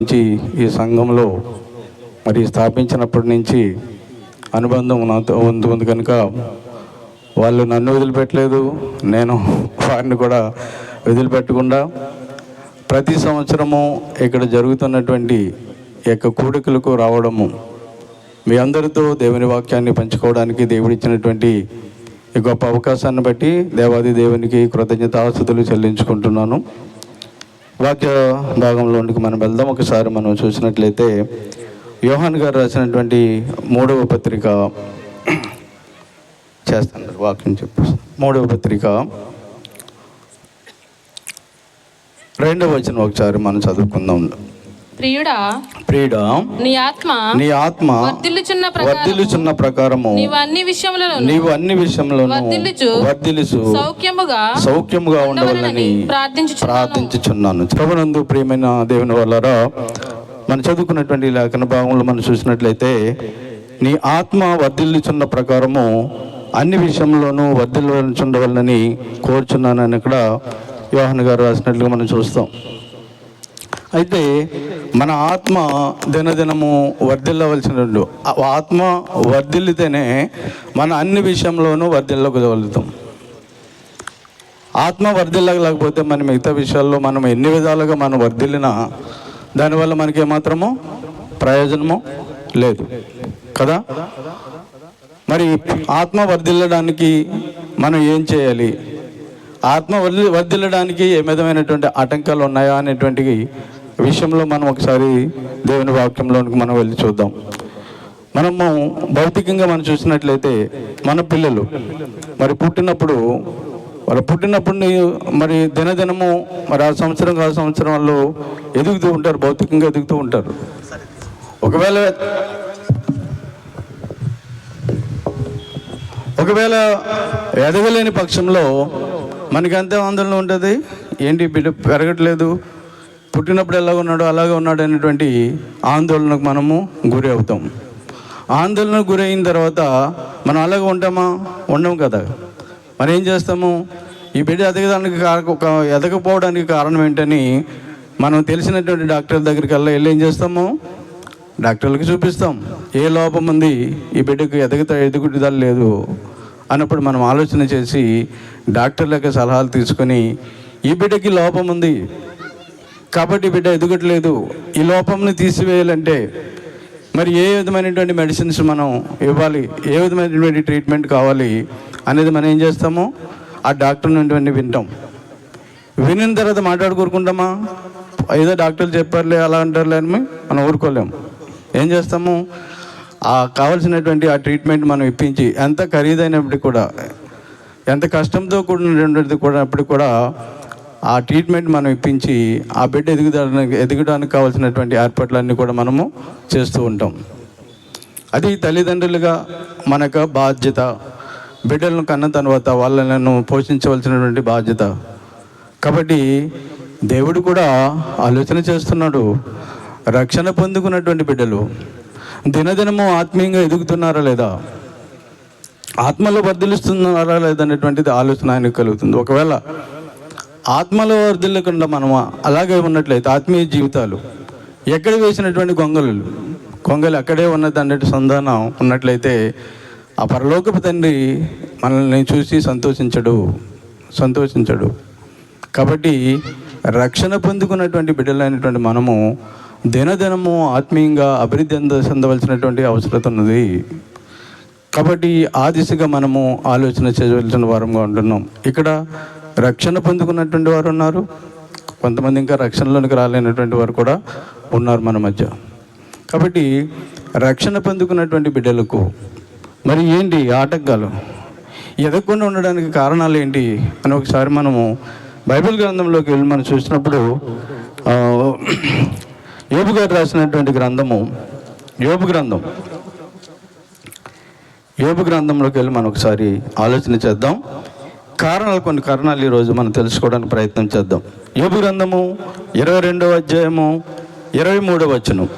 నుంచి ఈ సంఘంలో మరి స్థాపించినప్పటి నుంచి అనుబంధం నాతో ఉంది కనుక వాళ్ళు నన్ను వదిలిపెట్టలేదు నేను వారిని కూడా వదిలిపెట్టకుండా ప్రతి సంవత్సరము ఇక్కడ జరుగుతున్నటువంటి యొక్క కూడికలకు రావడము మీ అందరితో దేవుని వాక్యాన్ని పంచుకోవడానికి దేవుడిచ్చినటువంటి ఈ గొప్ప అవకాశాన్ని బట్టి దేవాది దేవునికి కృతజ్ఞతాస్తుతులు చెల్లించుకుంటున్నాను. వాక్య భాగంలోనికి మనం వెళ్దాం. ఒకసారి మనం చూసినట్లయితే యోహాన్ గారు రాసినటువంటి మూడవ పత్రిక చేస్తాను. వాక్యం చెప్పు మూడవ పత్రిక. రెండవ వచనం ఒకసారి మనం చదువుకుందాం. ప్రియుడా ప్రియుడా నీ ఆత్మ నీ ఆత్మ వర్ధిల్లుచున్న వర్ధిల్లుచున్న ప్రకారము నీవు అన్ని విషయములను నీవు అన్ని విషయంలోనూ వర్ధిల్లుచు వర్ధిల్లుచు సౌఖ్యముగా సౌఖ్యముగా ఉండవాలని ప్రార్థించు ప్రార్థించుచున్నాను. ప్రభునందు ప్రియమైన దేవుని వల్లరా మనం చదువుకున్నటువంటి లేఖన భాగంలో మనం చూసినట్లయితే నీ ఆత్మ వర్ధిల్లుచున్న ప్రకారము అన్ని విషయంలోనూ వర్ధిల్లుచుండవలనని కోరుచున్నానని ఇక్కడ యోహన్ గారు రాసినట్లుగా మనం చూస్తాం. అయితే మన ఆత్మ దినదినము వర్ధిల్లవలసిన ఆత్మ వర్ధిల్లితేనే మన అన్ని విషయంలోనూ వర్ధిల్లగలుగుతాం. ఆత్మ వర్ధిల్లగలేకపోతే మన మిగతా విషయాల్లో మనం ఎన్ని విధాలుగా మనం వర్ధిల్లినా దానివల్ల మనకి ఏమాత్రము ప్రయోజనము లేదు. కదా? మరి ఆత్మ వర్ధిల్లడానికి మనం ఏం చేయాలి? ఆత్మ వర్ధి వర్ధిల్లడానికి ఏ విధమైనటువంటి ఆటంకాలు ఉన్నాయా అనేటువంటి విషయంలో మనం ఒకసారి దేవుని వాక్యంలోనికి మనం వెళ్ళి చూద్దాం. మనము భౌతికంగా మనం చూసినట్లయితే మన పిల్లలు మరి పుట్టినప్పుడు వాళ్ళు పుట్టినప్పుడు మరి దినదినము మరి ఆ సంవత్సరం ఆ సంవత్సరం వాళ్ళు ఎదుగుతూ ఉంటారు భౌతికంగా ఎదుగుతూ ఉంటారు. ఒకవేళ ఒకవేళ ఎదగలేని పక్షంలో మనకి ఎంత ఆందోళన ఉంటుంది? ఏంటి బిడ్డ పెరగట్లేదు? పుట్టినప్పుడు ఎలాగ ఉన్నాడో అలాగే ఉన్నాడు అనేటువంటి ఆందోళనకు మనము గురి అవుతాం. ఆందోళనకు గురి అయిన తర్వాత మనం అలాగే ఉంటామా? ఉండం కదా. మరి ఏం చేస్తాము? ఈ బిడ్డ ఎదగడానికి ఎదగకపోవడానికి కారణం ఏంటని మనం తెలిసినటువంటి డాక్టర్ దగ్గరికి వెళ్ళి వెళ్ళి ఏం చేస్తాము? డాక్టర్లకు చూపిస్తాం. ఏ లోపం ఉంది? ఈ బిడ్డకు ఎదగత ఎదుగుదల లేదు అన్నప్పుడు మనం ఆలోచన చేసి డాక్టర్లకు సలహాలు తీసుకొని ఈ బిడ్డకి లోపం ఉంది. కాబట్టి బిడ్డ ఎదుగట్లేదు. ఈ లోపంని తీసివేయాలంటే మరి ఏ విధమైనటువంటి మెడిసిన్స్ మనం ఇవ్వాలి? ఏ విధమైనటువంటి ట్రీట్మెంట్ కావాలి? అనేది మనం ఏం చేస్తాము? ఆ డాక్టర్ నుండి వింటాం. వినిన తర్వాత మాట్లాడుకోరుకుంటామా ఏదో డాక్టర్లు చెప్పారులే అలా అంటారులే అని మనం ఊరుకోలేము ఏం చేస్తాము? ఆ కావలసినటువంటి ఆ ట్రీట్మెంట్ మనం ఇప్పించి ఎంత ఖరీదైనప్పటికీ కూడా ఎంత కష్టంతో కూడినటువంటిది కూడా అప్పటికి కూడా ఆ ట్రీట్మెంట్ మనం ఇప్పించి ఆ బిడ్డ ఎదుగుదడానికి ఎదగడానికి కావాల్సినటువంటి ఏర్పాట్లన్నీ కూడా మనము చేస్తూ ఉంటాం. అది తల్లిదండ్రులుగా మనకు బాధ్యత. బిడ్డలను కన్న తర్వాత వాళ్ళను పోషించవలసినటువంటి బాధ్యత. కాబట్టి దేవుడు కూడా ఆలోచన చేస్తున్నాడు. రక్షణ పొందుకున్నటువంటి బిడ్డలు. దినదినము ఆత్మీయంగా ఎదుగుతున్నారా లేదా? ఆత్మలో బదిలిస్తున్నారా లేదా అనేటువంటిది ఆలోచన ఆయనకు కలుగుతుంది. ఒకవేళ ఆత్మలో వర్ధిల్లకుండా మనం అలాగే ఉన్నట్లయితే ఆత్మీయ జీవితాలు ఎక్కడ వేసినటువంటి గొంగలు కొంగలు అక్కడే ఉన్నది అన్నట్టు సంధానం ఉన్నట్లయితే ఆ పరలోకపు తండ్రి మనల్ని చూసి సంతోషించడు సంతోషించడు. కాబట్టి రక్షణ పొందుకున్నటువంటి బిడ్డలైనటువంటి మనము దినదినము ఆత్మీయంగా అభివృద్ధి అంద చెందవలసినటువంటి అవసరత ఉన్నది. కాబట్టి ఆ దిశగా మనము ఆలోచన చేయవలసిన వారంగా ఉంటున్నాం. ఇక్కడ రక్షణ పొందుకున్నటువంటి వారు ఉన్నారు. కొంతమంది ఇంకా రక్షణలోనికి రాలేనటువంటి వారు కూడా ఉన్నారు మన మధ్య. కాబట్టి రక్షణ పొందుకున్నటువంటి బిడ్డలకు మరి ఏంటి ఆటంకాలు? ఎదగకుండా ఉండడానికి కారణాలు ఏంటి అని ఒకసారి మనము బైబిల్ గ్రంథంలోకి వెళ్ళి మనం చూసినప్పుడు యోబు గారు రాసినటువంటి గ్రంథము యోబు గ్రంథం. యోబు గ్రంథంలోకి వెళ్ళి మనం ఒకసారి ఆలోచన చేద్దాం. కారణాలు కొన్ని కారణాలు ఈరోజు మనం తెలుసుకోవడానికి ప్రయత్నం చేద్దాం. యోబు గ్రంథము ఇరవై రెండవ అధ్యాయము ఇరవై మూడవ వచనం.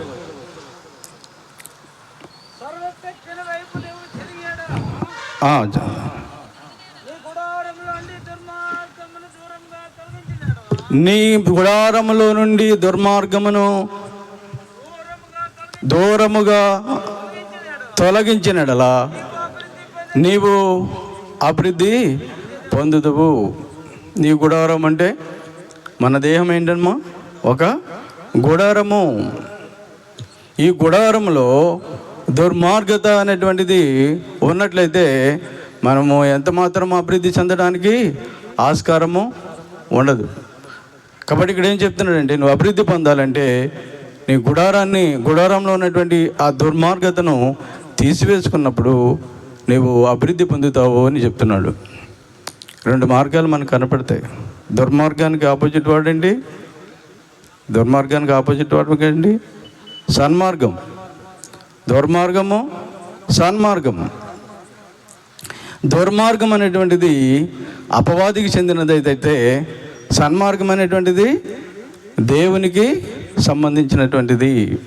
నీ గుడారములో నుండి దుర్మార్గమును దూరముగా తొలగించినడలా? నీవు అభివృద్ధి పొందుదువు. నీ గుడారం అంటే మన దేహం ఏంటమ్మా? ఒక గుడారము. ఈ గుడారంలో దుర్మార్గత అనేటువంటిది ఉన్నట్లయితే మనము ఎంత మాత్రం అభివృద్ధి చెందడానికి ఆస్కారము ఉండదు. కాబట్టి ఇక్కడ ఏం చెప్తున్నాడంటే నువ్వు అభివృద్ధి పొందాలంటే నీ గుడారాన్ని గుడారంలో ఉన్నటువంటి ఆ దుర్మార్గతను తీసివేసుకున్నప్పుడు నీవు అభివృద్ధి పొందుతావు అని చెప్తున్నాడు. రెండు మార్గాలు మనకు కనపడతాయి. దుర్మార్గానికి ఆపోజిట్ వాడండి దుర్మార్గానికి ఆపోజిట్ వాడండి సన్మార్గం. దుర్మార్గము సన్మార్గము. దుర్మార్గం అనేటువంటిది అపవాదికి చెందినది అయితే సన్మార్గం అనేటువంటిది దేవునికి సంబంధించినటువంటిది.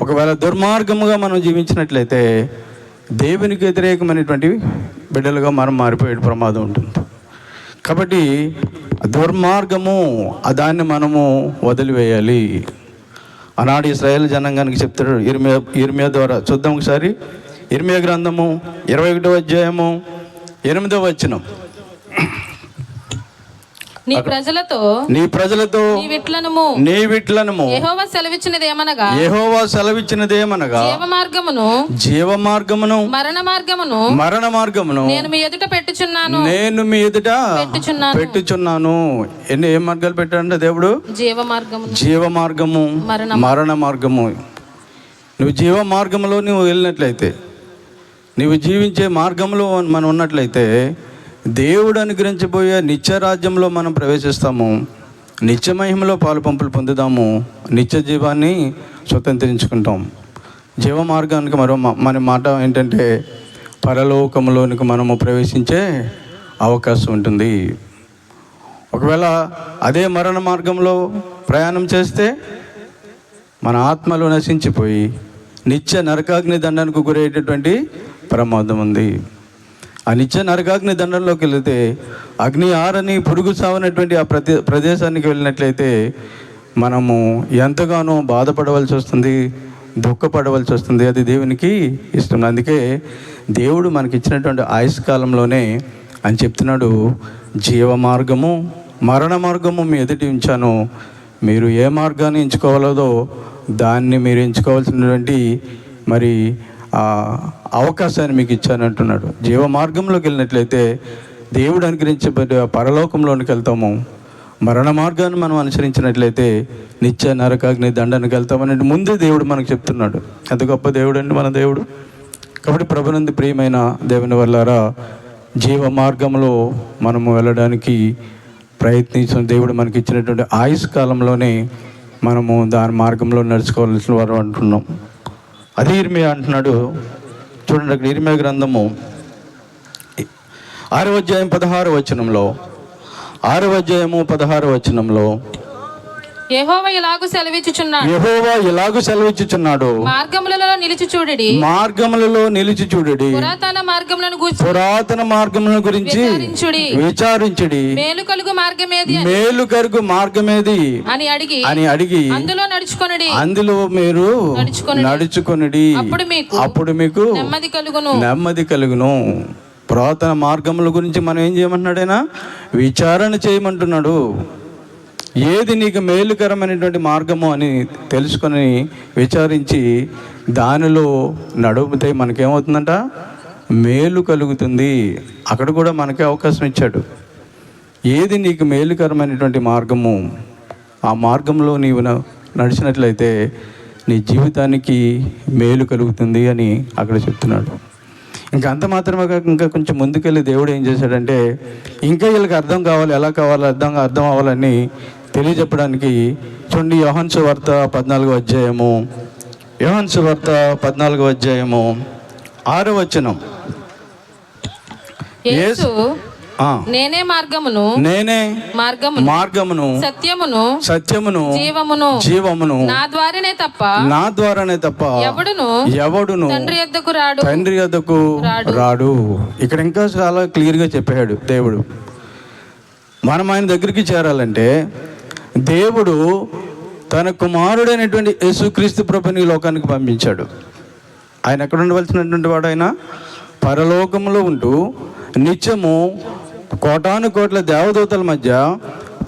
ఒకవేళ దుర్మార్గముగా మనం జీవించినట్లయితే దేవునికి వ్యతిరేకమైనటువంటి బిడ్డలుగా మనం మారిపోయే ప్రమాదం ఉంటుంది. కాబట్టి దుర్మార్గము దాన్ని మనము వదిలివేయాలి. ఆనాడు ఇస్రాయేల్ జనాంగానికి చెప్తాడు ఇర్మియా ఇర్మియా ద్వారా చూద్దాం ఒకసారి. ఇర్మియా గ్రంథము ఇరవై ఒకటో అధ్యాయము ఎనిమిదో వచనం. నీ ప్రజలతో నీ ప్రజలతో నీ విట్లనము నీ విట్లనము. యెహోవా సెలవిచ్చినది ఏమనగా? యెహోవా జీవ మార్గమును జీవ మార్గమును మరణ మార్గమును మరణ మార్గమును నేను మీ ఎదుట పెట్టుచున్నాను. నేను మీ ఎదుట పెట్టుచున్నాను. పెట్టుచున్నాను. ఎన్ని ఏ మార్గాలు పెట్టాడంటే దేవుడు? జీవ మార్గమును జీవ మార్గము మరణ. మార్గము నువ్వు జీవ మార్గంలో నువ్వు వెళ్ళినట్లయితే నీవు జీవించే మార్గంలో మనం ఉన్నట్లయితే దేవుడు అనుగ్రహించబోయే నిత్య రాజ్యంలో మనం ప్రవేశిస్తాము. నిత్య మహిమలో పాలు పంపులు పొందుదాము. నిత్య జీవాన్ని స్వతంత్రించుకుంటాం. జీవ మార్గానికి మరో మన మాట ఏంటంటే పరలోకంలోనికి మనము ప్రవేశించే అవకాశం ఉంటుంది. ఒకవేళ అదే మరణ మార్గంలో ప్రయాణం చేస్తే మన ఆత్మలు నశించిపోయి నిత్య నరకాగ్ని దండానికి గురయ్యేటటువంటి ప్రమాదం ఉంది. ఆ నిత్య నరకాగ్ని దండంలోకి వెళితే అగ్ని ఆరని పురుగు సావనటువంటి ఆ ప్రతి ప్రదేశానికి వెళ్ళినట్లయితే మనము ఎంతగానో బాధపడవలసి వస్తుంది దుఃఖపడవలసి వస్తుంది. అది దేవునికి ఇష్టం. అందుకే దేవుడు మనకి ఇచ్చినటువంటి ఆయుష్కాలంలోనే అని చెప్తున్నాడు జీవ మార్గము మరణ మార్గము మీ ఎదుటి ఉంచాను. మీరు ఏ మార్గాన్ని ఎంచుకోవాలదో దాన్ని మీరు ఎంచుకోవాల్సినటువంటి మరి అవకాశాన్ని మీకు ఇచ్చాను అంటున్నాడు. జీవ మార్గంలోకి వెళ్ళినట్లయితే దేవుడు అనుగ్రహించబడే ఆ పరలోకంలోనికి వెళ్తాము. మరణ మార్గాన్ని మనం అనుసరించినట్లయితే నిత్య నరకాగ్ని దండానికి వెళ్తామని ముందే దేవుడు మనకు చెప్తున్నాడు. ఎంత గొప్ప దేవుడు అండి మన దేవుడు. కాబట్టి ప్రభునంది ప్రియమైన దేవుని వల్లారా జీవ మార్గంలో మనము వెళ్ళడానికి ప్రయత్నించిన దేవుడు మనకి ఇచ్చినటువంటి ఆయుష్ కాలంలోనే మనము దాని మార్గంలో నడుచుకోవాల్సిన వారు అంటున్నాం. అదే ఇర్మియా అంటున్నాడు. చూడండి అక్కడ ఇర్మియా గ్రంథము. ఆరో అధ్యాయం పదహారు వచనంలో ఆరో అధ్యాయము పదహారు వచనంలో యెహోవా ఇలాగు సెలవిచ్చుచున్నాడు. యెహోవా ఎలాగూ సెలవిచ్చుచున్నాడు. మార్గములలో నిలిచి చూడడి. మార్గములలో నిలిచి చూడడి. పురాతన మార్గములను గూర్చి పురాతన మార్గముల గురించి విచారించుడి. మేలు కలుగు మార్గమేది అని- మేలు కరుగు మార్గమేది అని అడిగి అని అడిగి అందులో నడుచుకొనడి. అందులో మీరు. నడుచుకొనిడి. అప్పుడు మీకు అప్పుడు మీకు నెమ్మది కలుగును. నెమ్మది కలుగును. పురాతన మార్గముల గురించి మనం ఏం చేయమంటున్నాడైనా? విచారణ చేయమంటున్నాడు. ఏది నీకు మేలుకరమైనటువంటి మార్గము అని తెలుసుకొని విచారించి దానిలో నడుపుతే మనకేమవుతుందంట? మేలు కలుగుతుంది. అక్కడ కూడా మనకే అవకాశం ఇచ్చాడు. ఏది నీకు మేలుకరమైనటువంటి మార్గము? ఆ మార్గంలో నీవు న- నడిచినట్లయితే నీ జీవితానికి మేలు కలుగుతుంది అని అక్కడ చెప్తున్నాడు. ఇంకా అంత మాత్రమే కాక ఇంకా కొంచెం ముందుకెళ్ళి దేవుడు ఏం చేశాడంటే ఇంకా వీళ్ళకి అర్థం కావాలి ఎలా కావాలి అర్థం అర్థం అవ్వాలని తెలియజెప్పడానికి చూడండి యోహన్సు వార్త పద్నాలుగో అధ్యాయము. యోహన్సు వార్త పద్నాలుగో అధ్యాయము. ఆరో వచనం. యేసు నేనే మార్గమును నేనే మార్గమును మార్గమును సత్యమును సత్యమును జీవమును జీవమును నా ద్వారానే తప్ప నా ద్వారానే తప్ప ఎవడును ఎవడును తండ్రి యొద్దకు రాడు. తండ్రి వద్దకు రాడు. ఇక్కడ ఇంకా చాలా క్లియర్గా చెప్పాడు దేవుడు. మనం ఆయన దగ్గరికి చేరాలంటే దేవుడు తన కుమారుడైనటువంటి యేసుక్రీస్తు ప్రభుని లోకానికి పంపించాడు. ఆయన ఎక్కడ ఉండవలసినటువంటి వాడు ఆయన? పరలోకంలో ఉంటూ నిత్యము కోటాను కోట్ల దేవదూతల మధ్య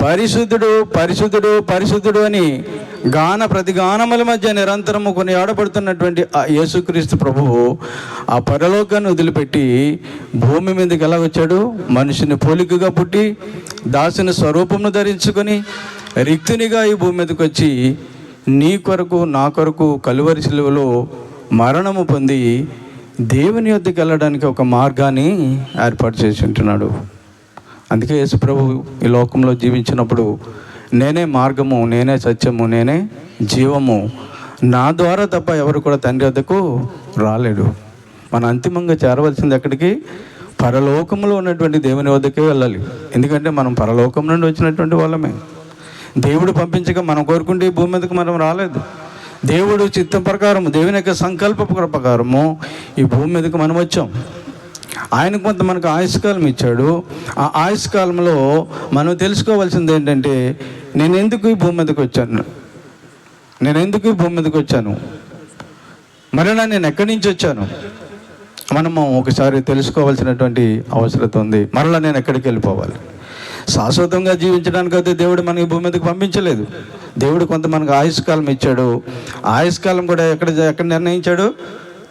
పరిశుద్ధుడు పరిశుద్ధుడు పరిశుద్ధుడు అని గాన ప్రతిగానముల మధ్య నిరంతరము కొన్ని ఆడపడుతున్నటువంటి ఆ యేసుక్రీస్తు ప్రభువు ఆ పరలోకాన్ని వదిలిపెట్టి భూమి మీదకి ఎలా వచ్చాడు మనిషిని పోలికగా పుట్టి దాసిన స్వరూపమును ధరించుకొని రిక్తునిగా ఈ భూమి మీదకి వచ్చి నీ కొరకు నా కొరకు కలువరి శిలువలో మరణము పొంది దేవుని యొద్దకు వెళ్ళడానికి ఒక మార్గాన్ని ఏర్పాటు చేసి ఉంటున్నాడు. అందుకే యేసుప్రభు ఈ లోకంలో జీవించినప్పుడు నేనే మార్గము నేనే సత్యము నేనే జీవము. నా ద్వారా తప్ప ఎవరు కూడా తండ్రి వద్దకు రాలేడు. మన అంతిమంగా చేరవలసింది ఎక్కడికి? పరలోకంలో ఉన్నటువంటి దేవుని వద్దకే వెళ్ళాలి. ఎందుకంటే మనం పరలోకం నుండి వచ్చినటువంటి వాళ్ళమే. దేవుడు పంపించక మనం కోరుకుంటే ఈ భూమి మీదకి మనం రాలేదు. దేవుడు చిత్తం ప్రకారము దేవుని యొక్క సంకల్ప ప్రకారము ఈ భూమి మీదకి మనం వచ్చాం. ఆయన కొంత మనకు ఆయుష్కాలం ఇచ్చాడు. ఆ ఆయుష్కాలంలో మనం తెలుసుకోవాల్సింది ఏంటంటే నేను ఎందుకు ఈ భూమి మీదకి వచ్చాను? నేను ఎందుకు ఈ భూమి మీదకి వచ్చాను? మరలా నేను ఎక్కడి నుంచి వచ్చాను? మనము ఒకసారి తెలుసుకోవాల్సినటువంటి అవసరం ఉంది. మరలా నేను ఎక్కడికి వెళ్ళిపోవాలి? శాశ్వతంగా జీవించడానికి అయితే దేవుడు మనకి భూమి మీదకి పంపించలేదు. దేవుడు కొంత మనకు ఆయుష్కాలం ఇచ్చాడు. ఆయుష్కాలం కూడా ఎక్కడ ఎక్కడ నిర్ణయించాడు?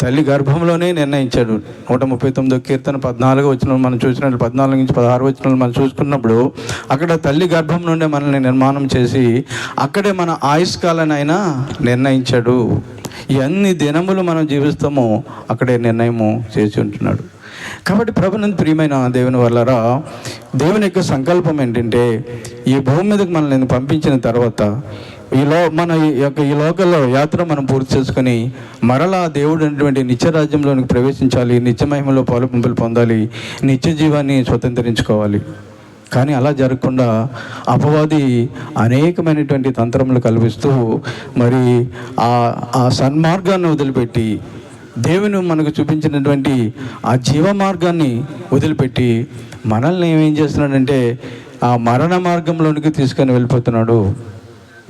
తల్లి గర్భంలోనే నిర్ణయించాడు. నూట ముప్పై తొమ్మిదో కీర్తన పద్నాలుగు వచ్చిన మనం చూసినట్లు పద్నాలుగు నుంచి పదహారు వచ్చిన మనం చూసుకున్నప్పుడు అక్కడ తల్లి గర్భం నుండే మనల్ని నిర్మాణం చేసి అక్కడే మన ఆయుష్కాలను ఆయన నిర్ణయించాడు. ఎన్ని దినములు మనం జీవిస్తామో అక్కడే నిర్ణయము చేసి ఉంటున్నాడు. కాబట్టి ప్రభునందు ప్రియమైన దేవుని వల్లరా దేవుని యొక్క సంకల్పం ఏంటంటే ఈ భూమి మీదకి మనల్ని పంపించిన తర్వాత ఈ లో మన ఈ యొక్క ఈ లోకల్లో యాత్ర మనం పూర్తి చేసుకొని మరలా దేవుడు అనేటువంటి నిత్యరాజ్యంలోనికి ప్రవేశించాలి నిత్యమహిమలో పాలు పంపులు పొందాలి నిత్య జీవాన్ని స్వతంత్రించుకోవాలి. కానీ అలా జరగకుండా అపవాది అనేకమైనటువంటి తంత్రములు కల్పిస్తూ మరి ఆ ఆ సన్మార్గాన్ని వదిలిపెట్టి దేవుని మనకు చూపించినటువంటి ఆ జీవ మార్గాన్ని వదిలిపెట్టి మనల్ని ఏం చేస్తున్నాడంటే ఆ మరణ మార్గంలోనికి తీసుకొని వెళ్ళిపోతున్నాడు.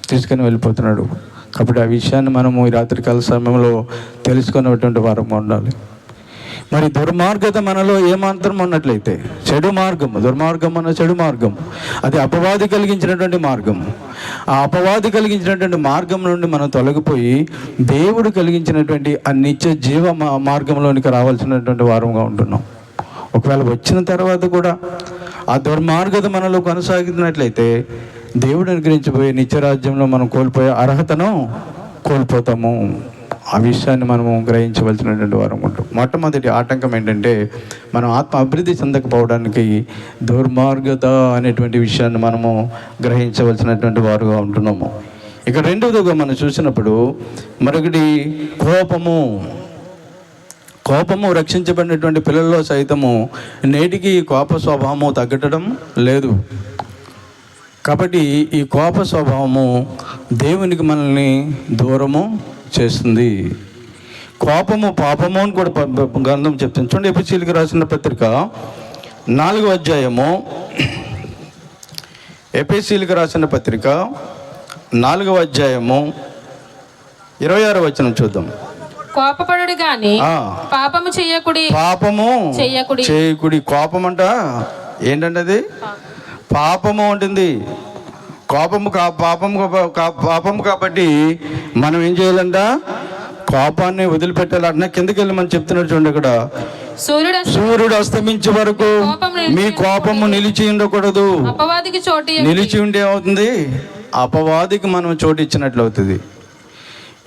తీసుకొని వెళ్ళిపోతున్నాడు. కాబట్టి ఆ విషయాన్ని మనము ఈ రాత్రికాల సమయంలో తెలుసుకున్నటువంటి వారంగా ఉండాలి. మరి దుర్మార్గత మనలో ఏమాత్రం ఉన్నట్లయితే చెడు మార్గం దుర్మార్గం అన్న చెడు మార్గం అది అపవాది కలిగించినటువంటి మార్గం ఆ అపవాది కలిగించినటువంటి మార్గం నుండి మనం తొలగిపోయి దేవుడు కలిగించినటువంటి ఆ నిత్య జీవ మార్గంలోనికి రావాల్సినటువంటి వారంగా ఉంటున్నాం. ఒకవేళ వచ్చిన తర్వాత కూడా ఆ దుర్మార్గత మనలో కొనసాగుతున్నట్లయితే దేవుడు అనుగ్రహించబోయే నిత్యరాజ్యంలో మనం కోల్పోయే అర్హతను కోల్పోతాము. ఆ విషయాన్ని మనము గ్రహించవలసినటువంటి వారం ఉంటాం. మొట్టమొదటి ఆటంకం ఏంటంటే మనం ఆత్మ అభివృద్ధి చెందకపోవడానికి దుర్మార్గత అనేటువంటి విషయాన్ని మనము గ్రహించవలసినటువంటి వారుగా ఉంటున్నాము. ఇక రెండవదిగా మనం చూసినప్పుడు మరొకటి కోపము. కోపము రక్షించబడినటువంటి పిల్లల్లో సైతము నేటికి కోప స్వభావము తగ్గటం లేదు. కాబట్టి ఈ కోప స్వభావము దేవునికి మనల్ని దూరము చేస్తుంది. కోపము పాపము అని కూడా గ్రంథం చెప్తుంది. చూడండి ఎపిసీలకు రాసిన పత్రిక నాలుగో అధ్యాయము ఎపిసీలకు రాసిన పత్రిక నాలుగవ అధ్యాయము ఇరవై ఆరు వచనం చూద్దాం. గాని ఆ. పాపము చెయ్యకుడి పాపము చెయ్యకుడి. చేయకుడి. కోపం అంట? ఏంటంటే అది పాపము ఉంటుంది కోపము కా కా- పాపము కాబట్టి మనం ఏం చేయాలంట? కోపాన్ని వదిలిపెట్టాలి. అన్న కిందకి వెళ్ళి మనం చెప్తున్నాడు చూడండి ఇక్కడ సూర్యుడు సూర్యుడు అస్తమించే వరకు మీ కోపము నిలిచి ఉండకూడదు. అపవాదికి చోటు నిలిచి ఉండే అవుతుంది అపవాదికి మనం చోటు ఇచ్చినట్లు అవుతుంది.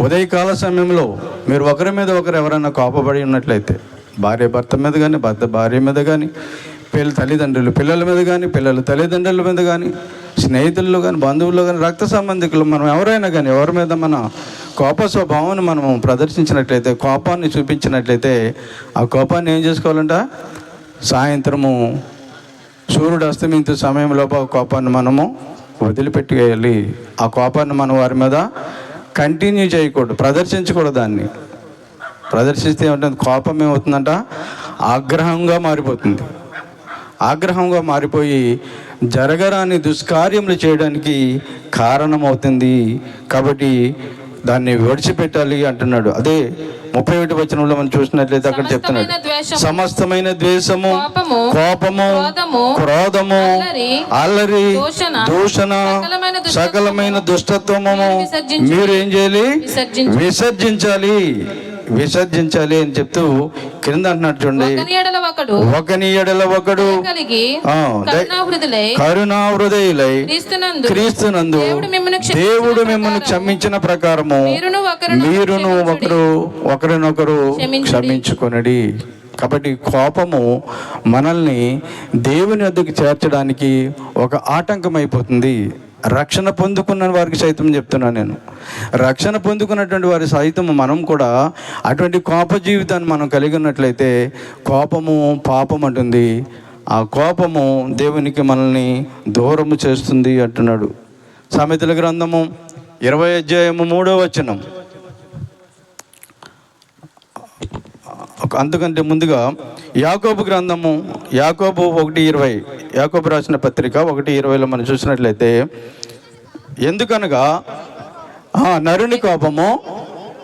ఉదయకాల సమయంలో మీరు ఒకరి మీద ఒకరు ఎవరైనా కోపపడి ఉన్నట్లయితే భార్య భర్త మీద కానీ భర్త భార్య మీద కానీ పిల్ల తల్లిదండ్రులు పిల్లల మీద కానీ పిల్లల తల్లిదండ్రుల మీద కానీ స్నేహితుల్లో కానీ బంధువుల్లో కానీ రక్త సంబంధికులు మనం ఎవరైనా కానీ ఎవరి మీద మన కోప స్వభావాన్ని మనం ప్రదర్శించినట్లయితే కోపాన్ని చూపించినట్లయితే ఆ కోపాన్ని ఏం చేసుకోవాలంట? సాయంత్రము సూర్యుడు అస్తమించు సమయంలో ఆ కోపాన్ని మనము వదిలిపెట్టేయాలి. ఆ కోపాన్ని మనం వారి మీద కంటిన్యూ చేయకూడదు ప్రదర్శించకూడదు దాన్ని. ప్రదర్శిస్తే ఏమంటుంది? కోపం ఏమవుతుందంట? ఆగ్రహంగా మారిపోతుంది. ఆగ్రహంగా మారిపోయి జరగరాని దుష్కార్యములు చేయడానికి కారణమవుతుంది. కాబట్టి దాన్ని విడిచిపెట్టాలి అంటున్నాడు. అదే ముప్పై ఒకటి వచనంలో మనం చూసినట్లయితే అక్కడ చెప్తున్నాడు. సమస్తమైన ద్వేషము, కోపము, క్రోధము, అల్లరి, దూషణ, సకలమైన దుష్టత్వము, మీరు ఏం చేయాలి. విసర్జించాలి. విసర్జించాలి అని చెప్తూ కింద అంటున్నాడు చూడండి ఒకని ఎడల ఒకడు కరుణా హృదయులై క్రీస్తునందు దేవుడు మిమ్మల్ని క్షమించిన ప్రకారము మీరును. ఒకరు ఒకరినొకరు. క్షమించుకొనడి కాబట్టి కోపము మనల్ని దేవుని వద్దకు చేర్చడానికి ఒక ఆటంకం అయిపోతుంది రక్షణ పొందుకున్న వారికి సైతం చెప్తున్నాను నేను. రక్షణ పొందుకున్నటువంటి వారి సైతం మనం కూడా అటువంటి కోప జీవితాన్ని మనం కలిగి ఉన్నట్లయితే కోపము పాపం అంటుంది. ఆ కోపము దేవునికి మనల్ని దూరము చేస్తుంది అంటున్నాడు. సామెతల గ్రంథము ఇరవై అధ్యాయము మూడో వచనం. అంతకంటే ముందుగా యాకోబు గ్రంథము యాకోబు ఒకటి ఇరవై యాకోబు రాసిన పత్రిక ఒకటి ఇరవైలో మనం చూసినట్లయితే ఎందుకనగా ఆ నరుని కోపము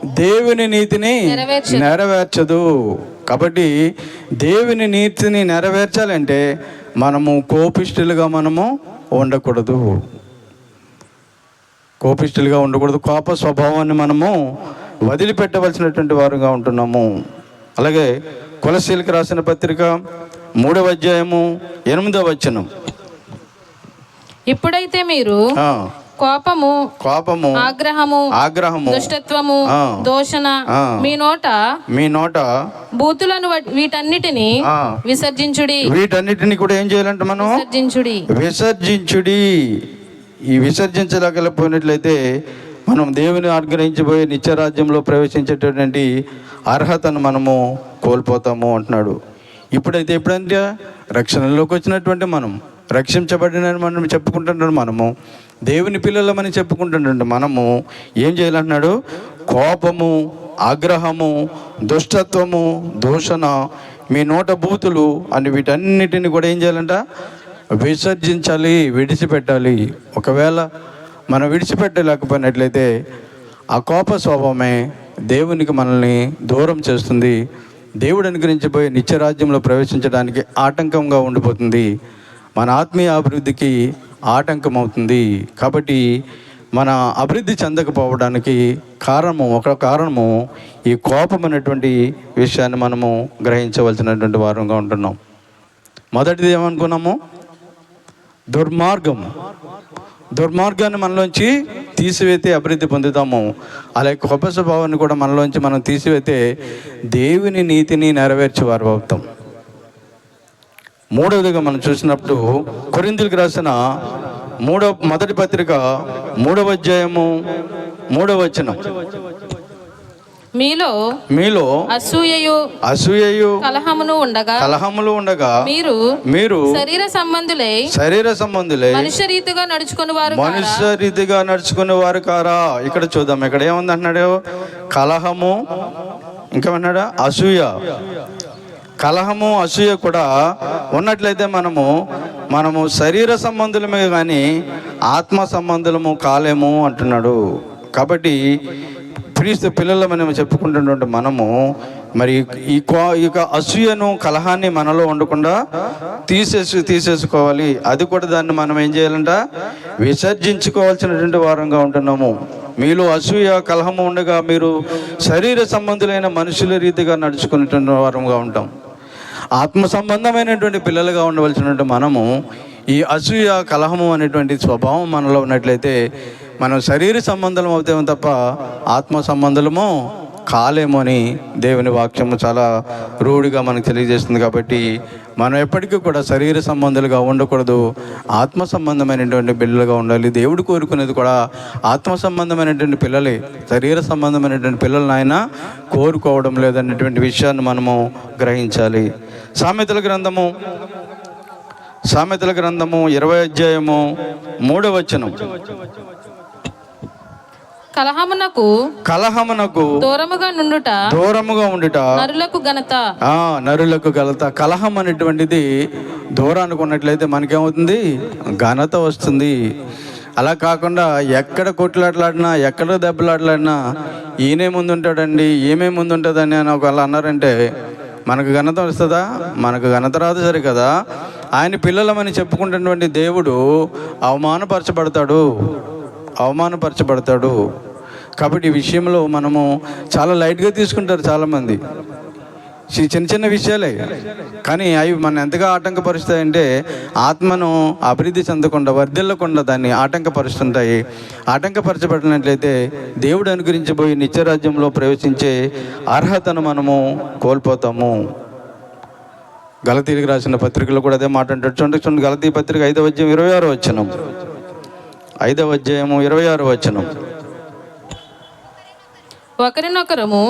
దేవుని నీతిని నెరవేర్చదు. నెరవేర్చదు. కాబట్టి దేవుని నీతిని నెరవేర్చాలంటే మనము కోపిష్టులుగా మనము ఉండకూడదు. కోపిష్టులుగా ఉండకూడదు. కోప స్వభావాన్ని మనము వదిలిపెట్టవలసినటువంటి వారుగా ఉంటున్నాము. అలాగే కులశీలకు రాసిన పత్రిక మూడవ అధ్యాయము ఎనిమిదవ వచనం ఇప్పుడైతే మీరు కోపము కోపము ఆగ్రహము ఆగ్రహము దుష్టత్వము. దోషణ. మీ నోట మీ నోట బూతులను వట్- వీటన్నిటిని. విసర్జించుడి వీటన్నిటిని కూడా ఏం చేయాలంటే మనం విసర్జించుడి విసర్జించుడి ఈ విసర్జించలేకపోయినట్లయితే మనం దేవుని ఆగ్రహించబోయే నిత్యరాజ్యంలో ప్రవేశించేటటువంటి అర్హతను మనము కోల్పోతాము అంటున్నాడు. ఇప్పుడైతే ఎప్పుడంటే రక్షణలోకి వచ్చినటువంటి మనం రక్షించబడిన మనం చెప్పుకుంటున్నాడు మనము దేవుని పిల్లలమని చెప్పుకుంటున్నాడు మనము ఏం చేయాలంటున్నాడు? కోపము ఆగ్రహము దుష్టత్వము దూషణ మీ నోట బూతులు అని వీటన్నిటిని కూడా ఏం చేయాలంట? విసర్జించాలి విడిచిపెట్టాలి. ఒకవేళ మనం విడిచిపెట్టలేకపోయినట్లయితే ఆ కోప స్వభావమే దేవునికి మనల్ని దూరం చేస్తుంది. దేవుడు అనుగ్రహించబోయే నిత్యరాజ్యంలో ప్రవేశించడానికి ఆటంకంగా ఉండిపోతుంది. మన ఆత్మీయ అభివృద్ధికి ఆటంకం అవుతుంది కాబట్టి మన అభివృద్ధి చెందకపోవడానికి కారణము ఒక కారణము ఈ కోపం అనేటువంటి విషయాన్ని మనము గ్రహించవలసినటువంటి వారంగా ఉంటున్నాం. మొదటిది ఏమనుకున్నాము? దుర్మార్గం దుర్మార్గాన్ని మనలోంచి తీసివేతే అభివృద్ధి పొందుతాము. అలాగే గొప్ప స్వభావాన్ని కూడా మనలోంచి మనం తీసివేతే దేవుని నీతిని నెరవేర్చేవారు అవుతాం. మూడవదిగా మనం చూసినప్పుడు కొరిందులకు రాసిన మూడవ మొదటి పత్రిక మూడవ అధ్యాయము మూడవ వచనం. మీలో మీలో అసూయయు అసూయయు కలహమును ఉండగా కలహములు ఉండగా మీరు మీరు శరీర సంబంధులై శరీర సంబంధులే మనుష్య రీతిగా నడుచుకుని వారు మనుష్య రీతిగా నడుచుకునే వారు కారా? ఇక్కడ చూద్దాం. ఇక్కడ ఏముంది అంటున్నాడు కలహము ఇంకేమన్నాడు అసూయ. కలహము అసూయ కూడా ఉన్నట్లయితే మనము మనము శరీర సంబంధులమే కానీ ఆత్మ సంబంధులము కాలేము అంటున్నాడు. కాబట్టి క్రీస్తు పిల్లల మనం చెప్పుకుంటున్నటువంటి మనము మరి ఈ కో ఈ యొక్క అసూయను కలహాన్ని మనలో ఉండకుండా తీసేసి తీసేసుకోవాలి. అది కూడా దాన్ని మనం ఏం చేయాలంట? విసర్జించుకోవాల్సినటువంటి వారంగా ఉంటున్నాము. మీలో అసూయ కలహము ఉండగా మీరు శరీర సంబంధులైన మనుషుల రీతిగా నడుచుకునేటువంటి వారంగా ఉంటాం. ఆత్మ సంబంధమైనటువంటి పిల్లలుగా ఉండవలసినటువంటి మనము ఈ అసూయ కలహము అనేటువంటి స్వభావం మనలో ఉన్నట్లయితే మనం శరీర సంబంధం అవుతాము తప్ప ఆత్మ సంబంధము కాలేమో అని దేవుని వాక్యము చాలా రూఢిగా మనకు తెలియజేస్తుంది కాబట్టి మనం ఎప్పటికీ కూడా శరీర సంబంధాలుగా ఉండకూడదు ఆత్మ సంబంధమైనటువంటి పిల్లలుగా ఉండాలి. దేవుడు కోరుకునేది కూడా ఆత్మ సంబంధమైనటువంటి పిల్లలే శరీర సంబంధమైనటువంటి పిల్లలను ఆయన కోరుకోవడం లేదన్నటువంటి విషయాన్ని మనము గ్రహించాలి. సామెతల గ్రంథము సామెతల గ్రంథము ఇరవై అధ్యాయము మూడవ వచనం. కలహమునకు కలహమునకు దూరముగా నుండుట దూరముగా ఉండుట. నరులకు ఘనత. ఆ నరులకు గలత కలహం అనేటువంటిది దూరానికి ఉన్నట్లయితే మనకేమవుతుంది? ఘనత వస్తుంది. అలా కాకుండా ఎక్కడ కొట్లాటలాడినా ఎక్కడ దెబ్బలాటలాడినా ఈయనే ముందు ఉంటాడండి ఏమే ముందు ఉంటుందని అని ఒకవేళ అన్నారంటే మనకు ఘనత వస్తుందా? మనకు ఘనత రాదు సరే కదా ఆయన పిల్లలమని చెప్పుకుంటున్నటువంటి దేవుడు అవమానపరచబడతాడు. అవమానపరచబడతాడు. కాబట్టి ఈ విషయంలో మనము చాలా లైట్గా తీసుకుంటారు చాలామంది. చిన్న చిన్న విషయాలే. కానీ అవి మన ఎంతగా ఆటంకపరుస్తాయంటే ఆత్మను అభివృద్ధి చెందకుండా వర్ధిల్లకుండా దాన్ని ఆటంకపరుస్తుంటాయి. ఆటంకపరచబడినట్లయితే దేవుడు అనుగ్రహించబోయి నిత్యరాజ్యంలో ప్రవేశించే అర్హతను మనము కోల్పోతాము. గలతీలకు రాసిన పత్రికలో కూడా అదే మాట అంటాడు చూడండి చూడండి గలతీ పత్రిక ఐదవ వచ్చిన ఇరవై ఆరో వచ్చినం ఐదవ అధ్యాయము ఇరవై ఆరో వచ్చినం ఒకరినొకరము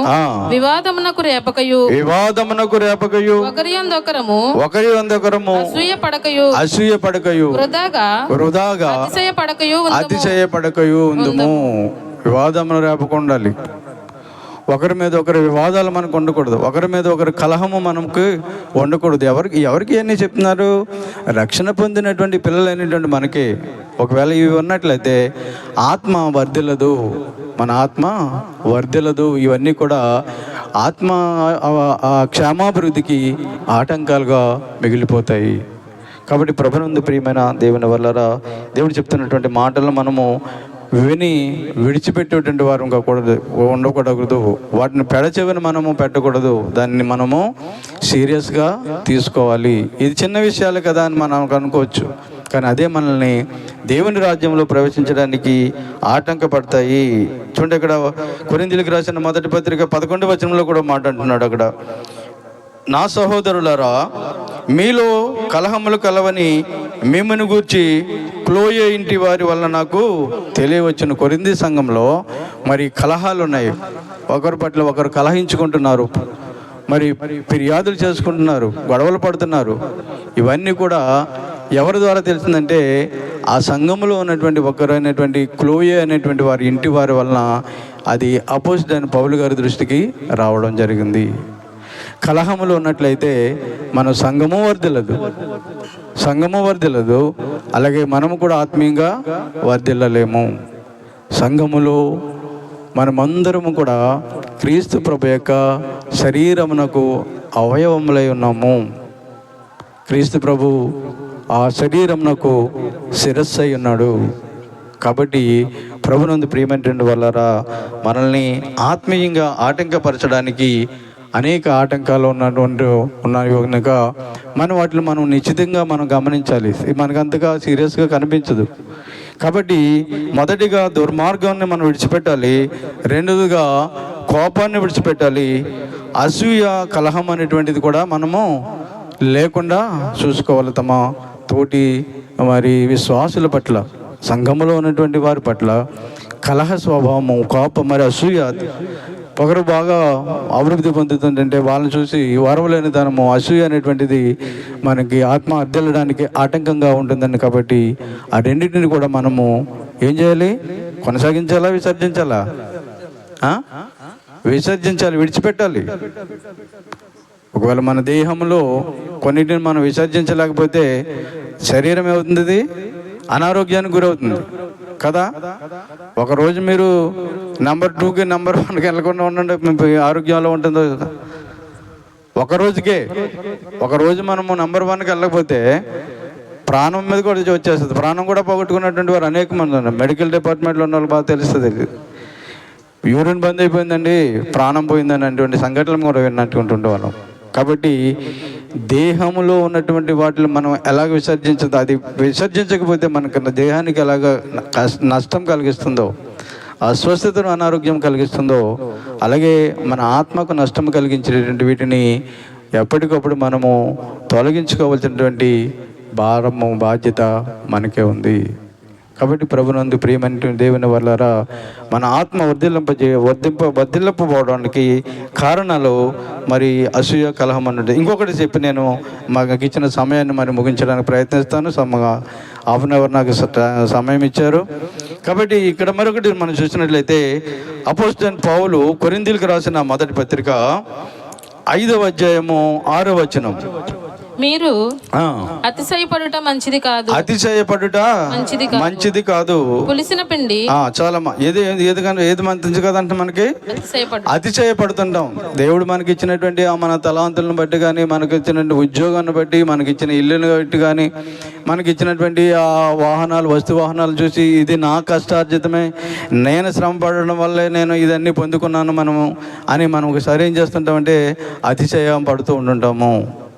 వివాదమునకు రేపకయు. వివాదమునకు రేపకయు. ఒకరి అందొకరము ఒకరి వందొకరము అసూయ పడకయు అసూయ పడకయు వృధాగా వృధాగా అతిశయ పడకయు. అతిశయ పడకయు ఉందుము. వివాదమును రేపకుండాలి. ఒకరి మీద ఒకరి వివాదాలు మనకు ఉండకూడదు ఒకరి మీద ఒకరి కలహము మనకు ఉండకూడదు ఎవరికి ఎవరికి అన్నీ చెప్తున్నారు? రక్షణ పొందినటువంటి పిల్లలైనటువంటి మనకి. ఒకవేళ ఇవి ఉన్నట్లయితే ఆత్మ వర్ధిల్లదు. మన ఆత్మ వర్ధిల్లదు. ఇవన్నీ కూడా ఆత్మ ఆ- క్షేమాభివృద్ధికి ఆటంకాలుగా మిగిలిపోతాయి. కాబట్టి ప్రభునందు ప్రియమైన దేవుని వల్లరా దేవుడు చెప్తున్నటువంటి మాటలు మనము విని విడిచిపెట్టేటువంటి వారు కాకూడదు ఉండకూడదు. వాటిని పెడచెవిని మనము పెట్టకూడదు. దాన్ని మనము సీరియస్గా తీసుకోవాలి. ఇది చిన్న విషయాలు కదా అని మనం అనుకోవచ్చు. కానీ అదే మనల్ని దేవుని రాజ్యంలో ప్రవేశించడానికి ఆటంకపడతాయి. చూడండి ఇక్కడ కొరిందులకు రాసిన మొదటి పత్రిక పదకొండు వచనంలో కూడా మాట్లాడుతున్నాడు అక్కడ. నా సహోదరులరా మీలో కలహములు కలవని మిమ్మల్ని గూర్చి క్లోయ ఇంటి వారి వల్ల నాకు తెలియవచ్చును. కొరింది సంఘంలో మరి కలహాలు ఉన్నాయి. ఒకరి పట్ల ఒకరు కలహించుకుంటున్నారు. మరి ఫిర్యాదులు చేసుకుంటున్నారు. గొడవలు పడుతున్నారు. ఇవన్నీ కూడా ఎవరి ద్వారా తెలిసిందంటే ఆ సంఘంలో ఉన్నటువంటి ఒకరైనటువంటి క్లోయే అనేటువంటి వారి ఇంటి వారి వలన అది అపోజిట్ అయిన పౌలు గారి దృష్టికి రావడం జరిగింది. కలహములు ఉన్నట్లయితే మన సంఘము వర్ధిల్లదు. సంఘము వర్ధిల్లదు. అలాగే మనము కూడా ఆత్మీయంగా వర్ధిల్లలేము. సంఘములో మనమందరము కూడా క్రీస్తు ప్రభు యొక్క శరీరమునకు అవయవములై ఉన్నాము. క్రీస్తు ప్రభు ఆ శరీరమునకు శిరస్సు అయి ఉన్నాడు. కాబట్టి ప్రభునందు ప్రియమైనటువంటి వల్లరా మనల్ని ఆత్మీయంగా ఆటంకపరచడానికి అనేక ఆటంకాలు ఉన్నటువంటి ఉన్నాయి కనుక మనం వాటిని మనం నిశ్చితంగా మనం గమనించాలి. మనకంతగా మనకు అంతగా సీరియస్గా కనిపించదు. కాబట్టి మొదటిగా దుర్మార్గాన్ని మనం విడిచిపెట్టాలి. రెండవదిగా కోపాన్ని విడిచిపెట్టాలి. అసూయ కలహం అనేటువంటిది కూడా మనము లేకుండా చూసుకోవాలి తమ. తోటి మరి విశ్వాసుల పట్ల సంఘములో ఉన్నటువంటి వారి పట్ల కలహ స్వభావము కోపం మరి అసూయ ఒకరు బాగా అభివృద్ధి పొందుతుందంటే వాళ్ళని చూసి వరవలేని ధనము అసూయ అనేటువంటిది మనకి ఆత్మ అద్దెల్లడానికి ఆటంకంగా ఉంటుందండి కాబట్టి ఆ రెండింటిని కూడా మనము ఏం చేయాలి? కొనసాగించాలా విసర్జించాలా? విసర్జించాలి విడిచిపెట్టాలి. ఒకవేళ మన దేహంలో కొన్నిటిని మనం విసర్జించలేకపోతే శరీరం ఏమవుతుంది? అనారోగ్యానికి గురవుతుంది. కదా? ఒకరోజు మీరు నంబర్ టూకి నంబర్ వన్కి వెళ్ళకుండా ఉండండి. ఆరోగ్యంలో ఉంటుందో కదా? ఒక రోజుకే. ఒక రోజు మనము నంబర్ వన్కి వెళ్ళకపోతే ప్రాణం మీద కూడా వచ్చేస్తుంది. ప్రాణం కూడా పోగొట్టుకున్నటువంటి వారు అనేక మంది ఉన్నారు. మెడికల్ డిపార్ట్మెంట్లో ఉన్న వాళ్ళు బాగా తెలుస్తుంది యూరిన్ బంద్ అయిపోయిందండి. ప్రాణం పోయిందని అటువంటి సంఘటనలు కూడా విన్నట్టుకుంటుండే వాళ్ళం. కాబట్టి దేహంలో ఉన్నటువంటి వాటిని మనం ఎలాగ విసర్జించదు? అది విసర్జించకపోతే మనకు దేహానికి ఎలాగ కష్ట- నష్టం కలిగిస్తుందో అస్వస్థతను అనారోగ్యం కలిగిస్తుందో అలాగే మన ఆత్మకు నష్టం కలిగించేటువంటి వీటిని ఎప్పటికప్పుడు మనము తొలగించుకోవాల్సినటువంటి భారము బాధ్యత మనకే ఉంది. కాబట్టి ప్రభునందు ప్రియమైన దేవుని వల్లరా మన ఆత్మ వర్ధిల్లింప వర్ధింప వర్ధిల్లింపబోవడానికి కారణాలు మరి అసూయ కలహం అన్నది ఇంకొకటి చెప్పి నేను మాకు ఇచ్చిన సమయాన్ని మరి ముగించడానికి ప్రయత్నిస్తాను. సమ్మగా హాఫ్ అన్ అవర్ నాకు స- సమయం ఇచ్చారు. కాబట్టి ఇక్కడ మరొకటి మనం చూసినట్లయితే అపోజిటన్ పౌలు కొరిందీలకు రాసిన మొదటి పత్రిక ఐదవ అధ్యాయము ఆరో వచనం. మీరు అతిశయపడుట మంచిది కాదు. అతిశయపడుట మంచిది. మంచిది కాదు. పులిసిన పిండి. ఆ, చాలా మ- ఏది ఏది కానీ ఏది మంచి కదంటే మనకి? అతిశయపడు. అతిశయపడుతుంటాం. దేవుడు మనకి ఇచ్చినటువంటి ఆ మన తలాంతులను బట్టి కానీ మనకి ఇచ్చినటువంటి ఉద్యోగాన్ని బట్టి మనకి ఇచ్చిన ఇల్లుని బట్టి కానీ మనకి ఇచ్చినటువంటి ఆ వాహనాలు వస్తు వాహనాలు చూసి ఇది నా కష్టార్జితమే. నేను శ్రమ పడడం వల్లే నేను ఇదన్నీ పొందుకున్నాను మనము అని మనం ఒకసారి ఏం చేస్తుంటామంటే అతిశయం పడుతూ ఉంటుంటాము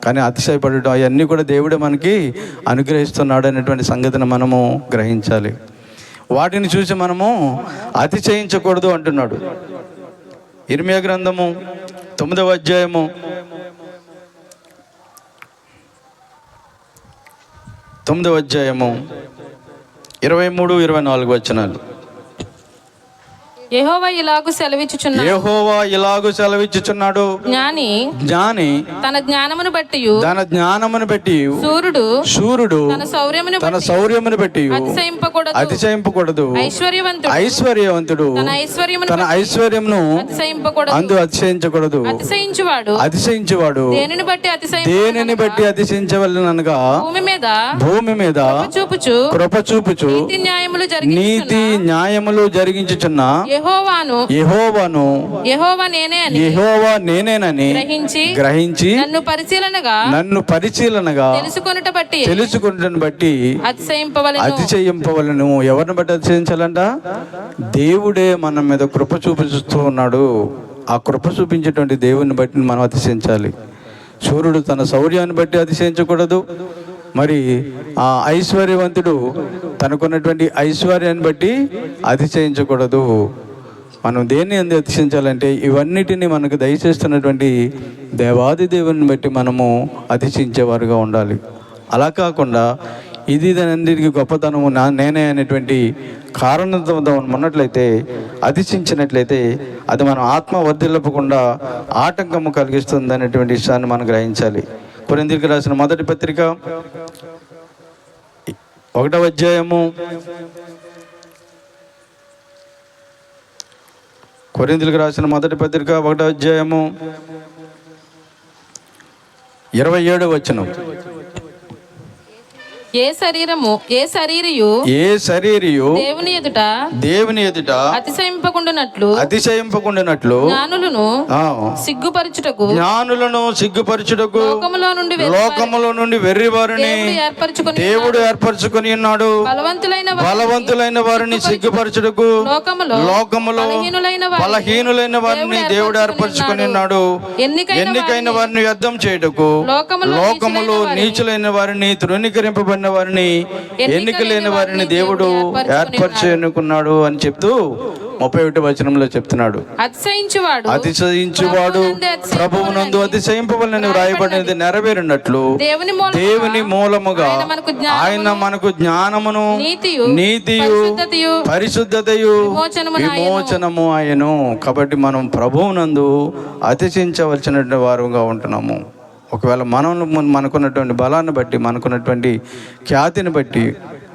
కానీ అతిశయపడటం అవన్నీ కూడా దేవుడే మనకి అనుగ్రహిస్తున్నాడు అనేటువంటి సంగతిని మనము గ్రహించాలి. వాటిని చూసి మనము అతిశయించకూడదు అంటున్నాడు. ఇర్మియా గ్రంథము తొమ్మిదవ అధ్యాయము. తొమ్మిదవ అధ్యాయము ఇరవై మూడు ఇరవై నాలుగు వచనాలు. యెహోవా ఇలాగు సెలవిచ్చుచున్నాడు. యెహోవా ఇలాగు సెలవిచ్చుచున్నాడు. జ్ఞాని జ్ఞాని తన జ్ఞానమును బట్టి తన జ్ఞానమును బట్టి సూర్యుడు సూర్యుడు తన శౌర్యమును తన శౌర్యమును బట్టి అతిశయింపకూడదు. అతిశయింపకూడదు. ఐశ్వర్యవంతుడు. ఐశ్వర్యవంతుడు. తన ఐశ్వర్యమును తన ఐశ్వర్యమును అతిశయింపకూడదు. అందు అతిశయించకూడదు. అతిశయించువాడు. అతిశయించువాడు. దేనిని బట్టి అతిశయం దేనిని బట్టి అతిశయించవలనగా? భూమి మీద. భూమి మీద చూపుచు. కృప చూపుచు. నీతి న్యాయములు జరిగి నీతి న్యాయములు జరిగించుచున్న యెహోవాను యెహోవాను యెహోవా నేనే అని యెహోవా నేనేనని గ్రహించి గ్రహించి నన్ను పరిశీలనగా నన్ను పరిశీలనగా తెలుసుకొనుట బట్టి తెలుసుకుంటుని బట్టి అతిశయింపవలను. అతిశయింపవలను. ఎవరిని బట్టి అతిశయించాలంట? దేవుడే మన మీద కృప చూపిస్తూ ఉన్నాడు. ఆ కృప చూపించేటువంటి దేవుని బట్టి మనం అతిశయించాలి. సూర్యుడు తన శౌర్యాన్ని బట్టి అతిశయించకూడదు. మరి ఆ ఐశ్వర్యవంతుడు తనకున్నటువంటి ఐశ్వర్యాన్ని బట్టి అతిశయించకూడదు. మనం దేన్ని ఎందు అతిశించాలంటే ఇవన్నిటిని మనకు దయచేస్తున్నటువంటి దేవాది దేవుని బట్టి మనము అతిశించేవారుగా ఉండాలి. అలా కాకుండా ఇది దానందరికీ గొప్పతనము నా నేనే అనేటువంటి కారణంతో మనం ఉన్నట్లయితే అతిశించినట్లయితే అది మనం ఆత్మ వర్ధిల్లపకుండా ఆటంకము కలిగిస్తుంది అనేటువంటి విషయాన్ని మనం గ్రహించాలి. కొరిందీలకు రాసిన మొదటి పత్రిక ఒకటవ అధ్యాయము కొరిందులకు రాసిన మొదటి పత్రిక ఒకటో అధ్యాయము. ఇరవై ఏడు వచ్చినం ఏ శరీరము ఏ శరీరయు ఏ శరీరియు దేవుని ఎదుట దేవుని ఎదుట అతిశయింపకుండునట్లు అతిశయింపకుండినట్లు జ్ఞానులను సిగ్గుపరచుటకు జ్ఞానులను సిగ్గుపరచుటకు లోకములో నుండి లోకములో నుండి దేవుడు ఏర్పరచుకుని దేవుడు ఏర్పరచుకొని ఉన్నాడు. బలవంతులైన వారిని బలవంతులైన వారిని సిగ్గుపరచుటకు లోకములో లోకములో బలహీనులైన వారిని బలహీనులైన వారిని దేవుడు ఏర్పరచుకొని ఉన్నాడు. ఎన్నికైన వారిని యుద్ధం చేయుటకు లోకములో లోకములో నీచులైన వారిని తృణీకరింపబడిన వారిని ఎన్నికలేని వారిని దేవుడు ఏర్పరచు ఎన్నుకున్నాడు అని చెప్తూ ముప్పై ఒకటి వచనంలో చెప్తున్నాడు. అతిశయించువాడు. అతిశయించువాడు ప్రభువునందు అతిశయింపవలని వ్రాయబడినది నెరవేరినట్లు దేవుని మూల దేవుని మూలముగా ఆయన మనకు జ్ఞానమును, నీతియు పరిశుద్ధతయు. విమోచనము ఆయను కాబట్టి మనం ప్రభువునందు అతిశయించవలసినటువంటి వారుగా ఉంటున్నాము. ఒకవేళ మనం మనకున్నటువంటి బలాన్ని బట్టి మనకున్నటువంటి ఖ్యాతిని బట్టి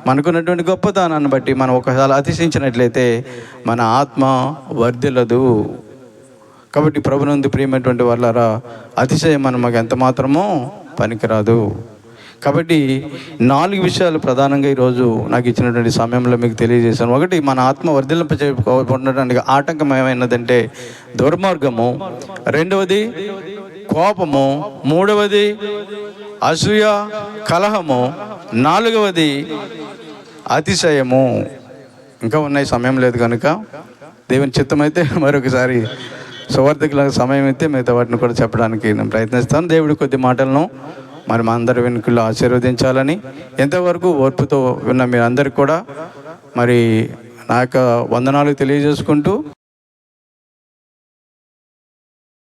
మనకున్నటువంటి గొప్పతనాన్ని బట్టి మనం ఒకసారి అతిశయించినట్లయితే మన ఆత్మ వర్ధిల్లదు. కాబట్టి ప్రభునందు ప్రియమైనటువంటి వాళ్ళారా అతిశయం మనం మాకు ఎంత మాత్రమో పనికిరాదు. కాబట్టి నాలుగు విషయాలు ప్రధానంగా ఈరోజు నాకు ఇచ్చినటువంటి సమయంలో మీకు తెలియజేశాను. ఒకటి మన ఆత్మ వర్ధిల్లింప ఉండడానికి ఆటంకం ఏమైనదంటే దుర్మార్గము. రెండవది కోపము మూడవది అసూయ కలహము నాలుగవది అతిశయము. ఇంకా ఉన్నాయి సమయం లేదు కనుక. దేవుని చిత్తమైతే మరొకసారి సువార్థకులకు సమయం అయితే మిగతా వాటిని కూడా చెప్పడానికి నేను ప్రయత్నిస్తాను. దేవుడి కొద్ది మాటలను మరి మా అందరి వెనుకల్లో ఆశీర్వదించాలని ఎంతవరకు ఓర్పుతో ఉన్న మీరందరికీ కూడా మరి నా యొక్క వందనాలు తెలియజేసుకుంటూ